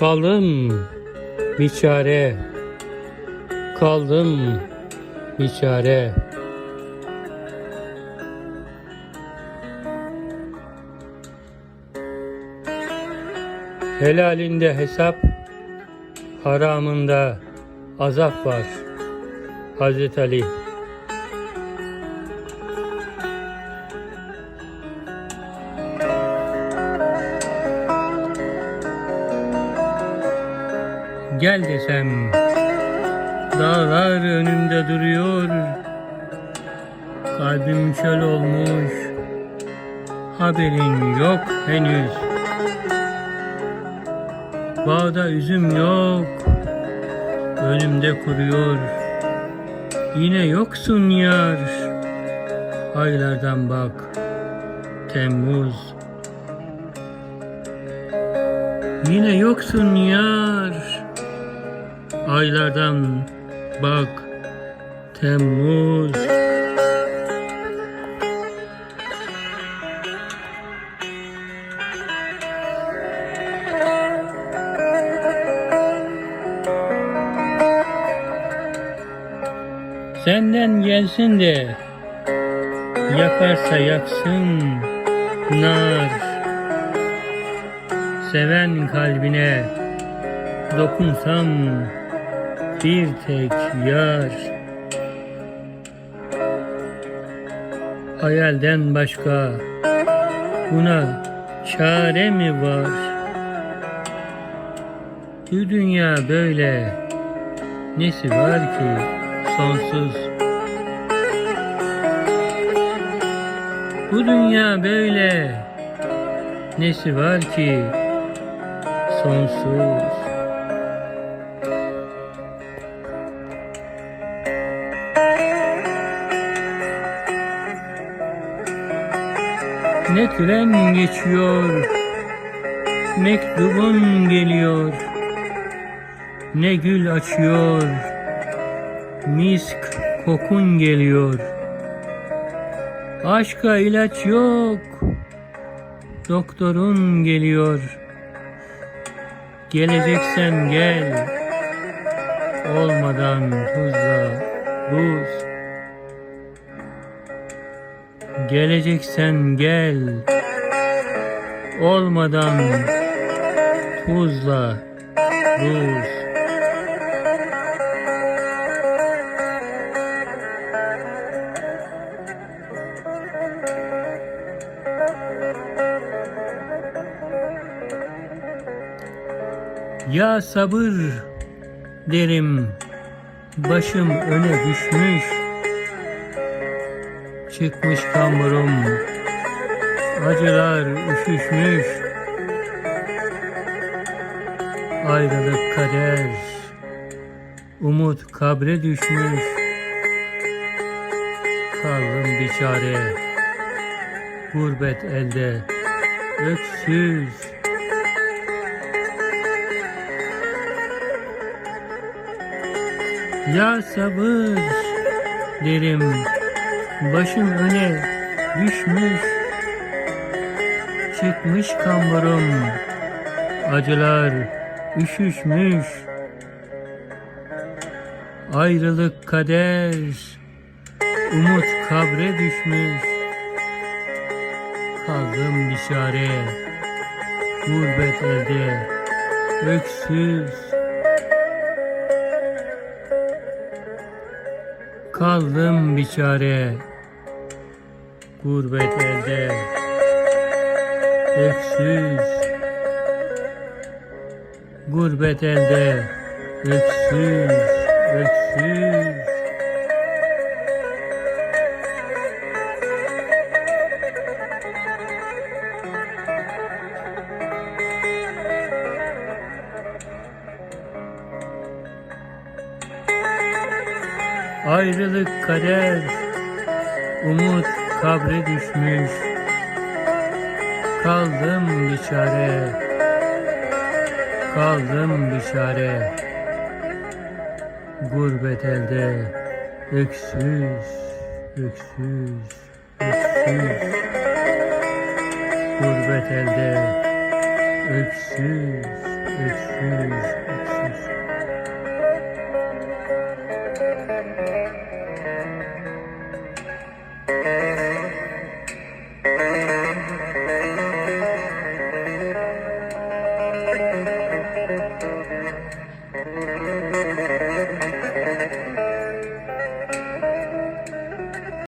Kaldım biçare. Kaldım biçare. Helalinde hesap, haramında azap var. Hazreti Ali Gel desem Dağlar önümde duruyor. Kalbim çöl olmuş Haberin yok henüz. Bağda üzüm yok Önümde kuruyor. Yine yoksun yar Aylardan bak Temmuz. Yine yoksun yar Aylardan bak Temmuz. Senden gelsin de yakarsa yaksın nar. Seven kalbine dokunsam bir tek yar Hayalden başka buna çare mi var? Bu dünya böyle nesi var ki sonsuz? Bu dünya böyle nesi var ki sonsuz? Ne tren geçiyor, mektubun geliyor. Ne gül açıyor, misk kokun geliyor. Aşka ilaç yok, doktorun geliyor. Geleceksen gel, olmadan tuzla buz. Geleceksen gel. Olmadan tuzla buz. Ya sabır derim Başım öne düşmüş Çıkmış kamburum Acılar üşüşmüş. Ayrılık kader. Umut kabre düşmüş. Kaldım biçare. Gurbet elde. Öksüz. Ya sabır derim Başım öne düşmüş Çıkmış kamburum Acılar üşüşmüş. Ayrılık kader Umut kabre düşmüş. Kaldım biçare Gurbet elde Öksüz. Kaldım biçare Gurbet elde Öksüz. Gurbet elde. Öksüz. Öksüz. Ayrılık kader Umut kabre düşmüş. Kaldım biçare. Kaldım biçare. Gurbet elde. Öksüz Öksüz Öksüz. Gurbet elde. Öksüz Öksüz, öksüz.